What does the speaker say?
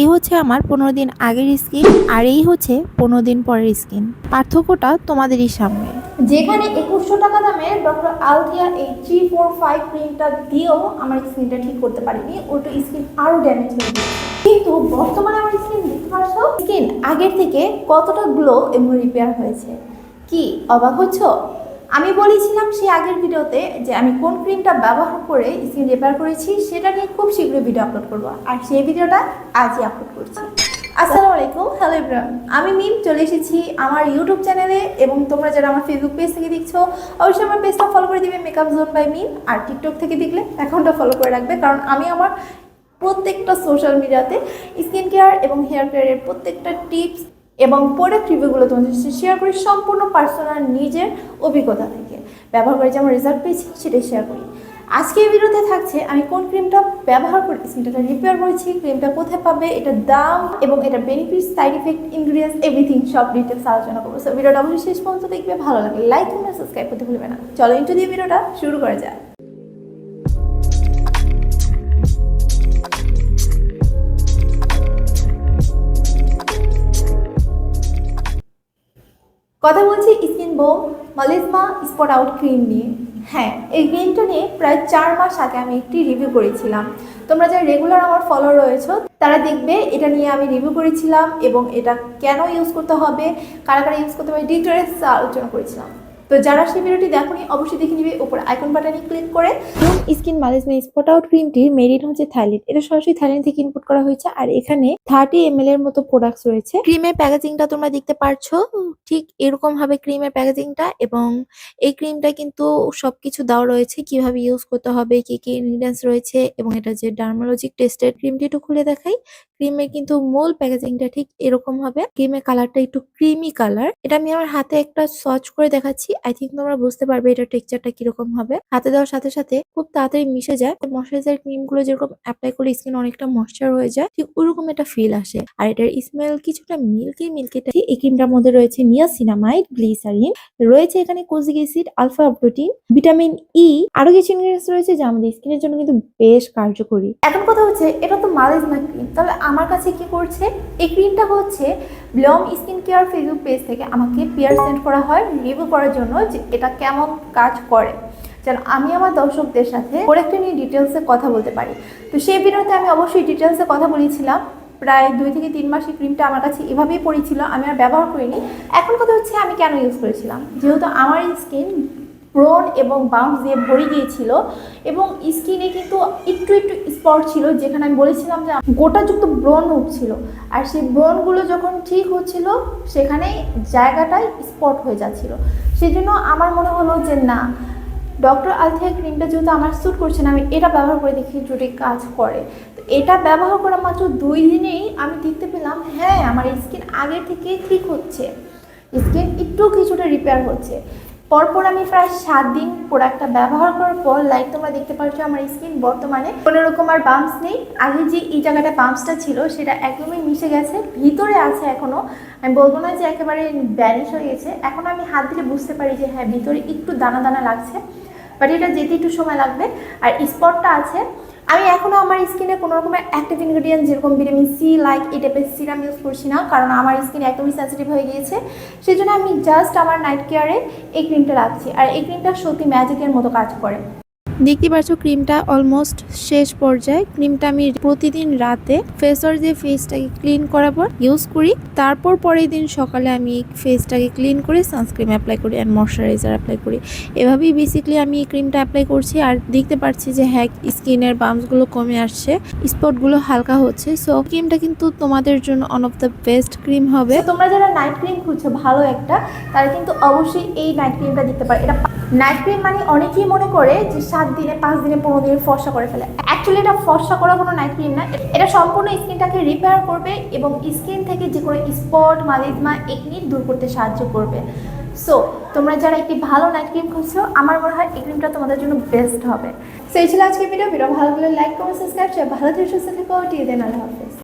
এই হচ্ছে আমার পনেরো দিন আগের স্কিন আর এই হচ্ছে পনেরো দিন পরের স্কিন পার্থক্যটা তোমাদেরই সামনে। যেখানে একুশশো টাকা দামের ডক্টর আলথিয়া এই থ্রি ফোর ফাইভ ক্রিমটা দিয়েও আমার স্কিনটা ঠিক করতে পারিনি ওটা স্কিন আরও ড্যামেজ হয়ে কিন্তু বর্তমানে আমার স্কিন দেখতে পারছ? স্কিন আগের থেকে কতটা গ্লো এবং রিপেয়ার হয়েছে? কি, অবাক হচ্ছ? আমি বলেছিলাম সেই আগের ভিডিওতে যে আমি কোন ক্রিমটা ব্যবহার করে স্কিন রিপেয়ার করেছি, সেটা নিয়ে খুব শীঘ্রই ভিডিও আপলোড করব। আর সেই ভিডিওটা আজই আপলোড করছি। আসসালামু আলাইকুম। হ্যালো ইব্রাহিম আমি মিম, চলে এসেছি আমার ইউটিউব চ্যানেলে এবং তোমরা যারা আমার ফেসবুক পেজ থেকে দেখছ, অবশ্যই আমার পেজটা ফলো করে দিবে মেকআপ জোন বাই মিম আর টিকটক থেকে দেখলে অ্যাকাউন্টটা ফলো করে রাখবে, কারণ আমি আমার প্রত্যেকটা সোশ্যাল মিডিয়াতে স্কিন কেয়ার এবং হেয়ার কেয়ারের প্রত্যেকটা টিপস এবং প্রোডাক্ট রিভিউগুলো তোমাদের সাথে শেয়ার করি সম্পূর্ণ পার্সোনাল নিজের অভিজ্ঞতা থেকে। ব্যবহার করে যেমন রেজাল্ট পেয়েছি, সেটাই শেয়ার করি। আজকে এই ভিডিওতে থাকছে, আমি কোন ক্রিমটা ব্যবহার করে স্কিনটা রিপেয়ার করেছি ক্রিমটা কোথায় পাবে, এটা দাম এবং এটা benefit side effect ingredients everything সব ডিটেলস আলোচনা করব। সো ভিডিওটা অবশ্যই শেষ পর্যন্ত দেখবে, ভালো লাগে লাইক এবং সাবস্ক্রাইব করতে ভুলবে না। চলো ইন্টু দিয়ে ভিডিওটা শুরু করা যায় কথা বলছি skin bomb, melasma spot out cream নিয়ে। হ্যাঁ এই ক্রিমটা নিয়ে প্রায় চার মাস আগে আমি একটি রিভিউ করেছিলাম। তোমরা যারা রেগুলার আমার ফলো রয়েছো, তারা দেখবে এটা নিয়ে আমি রিভিউ করেছিলাম এবং এটা কেন ইউজ করতে হবে, কারা কারা ইউজ করতে হবে ডিটেলস আলোচনা করেছিলাম। তো যারা সেই ভিডিওটি দেখোনি, অবশ্যই দেখে নিবে। উপর আইকন বাটনে ক্লিক করে স্কিন মালিজমা স্পট আউট ক্রিমটির মেরিট হচ্ছে থাইল্যান্ড। এটা সরাসরি থাইল্যান্ড থেকে ইম্পোর্ট করা হয়েছে। আর এখানে থার্টি এম এর মতো প্রোডাক্টস রয়েছে। ক্রিমের প্যাকেজিংটা তোমরা দেখতে পারছ। ঠিক এরকম ভাবে ক্রিমের প্যাকেজিংটা এবং এই ক্রিমটা কিন্তু সবকিছু দেওয়া রয়েছে। কীভাবে ইউজ করতে হবে, কি কি ইনগ্রিডিয়েন্টস রয়েছে এবং এটা যে ডার্মালজিক টেস্টেড ক্রিমটি একটু খুলে দেখাই। ক্রিমের কিন্তু মূল প্যাকেজিংটা ঠিক এরকম হবে। ক্রিমের কালারটা একটু ক্রিমি কালার এটা আমি আমার হাতে একটা সচ করে দেখাচ্ছি। আই থিঙ্ক তোমরা বুঝতে পারবে এটা টেক্সচারটা কীরকম হবে। হাতে দেওয়ার সাথে সাথে খুব তাড়াতাড়ি মিশে যায়। ময়শ্চারাইজার ক্রিমগুলো যেরকম অ্যাপ্লাই করলে স্কিন অনেকটা ময়শ্চার হয়ে যায়, ঠিক ওরকম একটা ফিল আসে। আর এটার স্মেল কিছুটা মিল্কি মিল্কি এই ক্রিমটার মধ্যে রয়েছে নিয়াসিনামাইড গ্লিসারিন রয়েছে এখানে kojic acid alpha protein vitamin E আরও কিছু ইনগ্রিডিয়েন্টস রয়েছে যা আমাদের স্কিনের জন্য কিন্তু বেশ কার্যকরী। এখন কথা হচ্ছে, এটা তো মালিজমা ক্রিম তাহলে আমার কাছে কি করছে? এই ক্রিমটা হচ্ছে bloom skin care Facebook page থেকে আমাকে পিয়ার সেন্ড করা হয় রিভিউ করার জন্য যে এটা কেমন কাজ করে। যেন আমি আমার দর্শকদের সাথে প্রোডাক্টটা নিয়ে ডিটেলসে কথা বলতে পারি। তো সেই ভিডিওতে আমি অবশ্যই ডিটেলসে কথা বলেছিলাম। প্রায় দুই থেকে তিন মাস এই ক্রিমটা আমার কাছে এভাবেই পড়েছিল, আমি আর ব্যবহার করিনি। এখন কথা হচ্ছে আমি কেন ইউজ করেছিলাম? যেহেতু আমার স্কিন ব্রন এবং বাউন্স দিয়ে ভরে গিয়েছিল এবং স্কিনে কিন্তু একটু একটু স্পট ছিল, যেখানে আমি বলেছিলাম যে গোটাযুক্ত ব্রণ উঠছিল। আর সেই ব্রণগুলো যখন ঠিক হচ্ছিল, সেখানে জায়গাটায় স্পট হয়ে যাচ্ছিল। সেজন্য আমার মনে হলো যে না ডক্টর আলথিয়া ক্রিমটা যেহেতু আমার স্যুট করছে না, আমি এটা ব্যবহার করে দেখি যদি কাজ করে। তো এটা ব্যবহার করা মাত্র দুই দিনেই আমি দেখতে পেলাম হ্যাঁ আমার স্কিন আগে থেকে ঠিক হচ্ছে। স্কিন একটু কিছুটা রিপেয়ার হচ্ছে। পরপর আমি প্রায় সাত দিন প্রোডাক্টটা ব্যবহার করার পর লাইক তোমরা দেখতে পাচ্ছ আমার স্কিন বর্তমানে কোনো রকম আর বাম্পস নেই। আগে যে এই জায়গাটা বাম্পসটা ছিল, সেটা একদমই মিশে গেছে, ভিতরে আছে এখনও। আমি বলব না যে একেবারে ব্যানিশ হয়ে গেছে। এখন আমি হাত দিলে বুঝতে পারি যে হ্যাঁ ভিতরে একটু দানা দানা লাগছে। বাট এটা যেতে একটু সময় লাগবে। আর স্পটটা আছে আমি এখনও আমার স্কিনে কোনো রকমের অ্যাক্টিভ ইনগ্রিডিয়েন্ট যেরকম ভিটামিন সি লাইক এই টাইপের সিরাম ইউজ করছি না, কারণ আমার স্কিন একদমই সেন্সিটিভ হয়ে গিয়েছে। সেই জন্য আমি জাস্ট আমার নাইট কেয়ারে এই ক্রিমটা রাখছি। আর এই ক্রিমটা সত্যি ম্যাজিকের মতো কাজ করে। দেখতে পাচ্ছ ক্রিমটা অলমোস্ট শেষ পর্যায়ে। ক্রিমটা আমি প্রতিদিন রাতে ফেস ওয়াশ দিয়ে ফেসটাকে ক্লিন করার পর ইউজ করি। তারপর পরের দিন সকালে আমি ফেসটাকে ক্লিন করে সানস্ক্রিম অ্যাপ্লাই করি অ্যান্ড ময়শ্চারাইজার অ্যাপ্লাই করি। এভাবেই বেসিক্যালি আমি এই ক্রিমটা অ্যাপ্লাই করছি আর দেখতে পাচ্ছি যে হ্যাঁ স্কিনের বামসগুলো কমে আসছে স্পটগুলো হালকা হচ্ছে। সো ক্রিমটা কিন্তু তোমাদের জন্য one of the best cream হবে। তোমরা যারা নাইট ক্রিম খুঁজছো, ভালো একটা, তারা কিন্তু অবশ্যই এই নাইট ক্রিমটা দিতে পারে। এটা নাইট ক্রিম মানে অনেকেই মনে করে যে, সাত দিনে, পাঁচ দিনে, পনেরো দিনে ফর্সা করে ফেলে। অ্যাকচুয়ালি এটা ফর্সা করা কোনো নাইট ক্রিম না। এটা সম্পূর্ণ স্কিনটাকে রিপেয়ার করবে এবং স্কিন থেকে যে কোনো স্পট মালিজমা একনি দূর করতে সাহায্য করবে। সো তোমরা যারা একটি ভালো নাইট ক্রিম খুঁজছো, আমার মনে হয় এই ক্রিমটা তোমাদের জন্য বেস্ট হবে। সো এই ছিল আজকে ভিডিও ভিডিও ভালো লাগলে লাইক করো সাবস্ক্রাইব ভালো থেকে, সুস্থ থেকো। টিয়ে দেন আল্লাহ হাফেজ।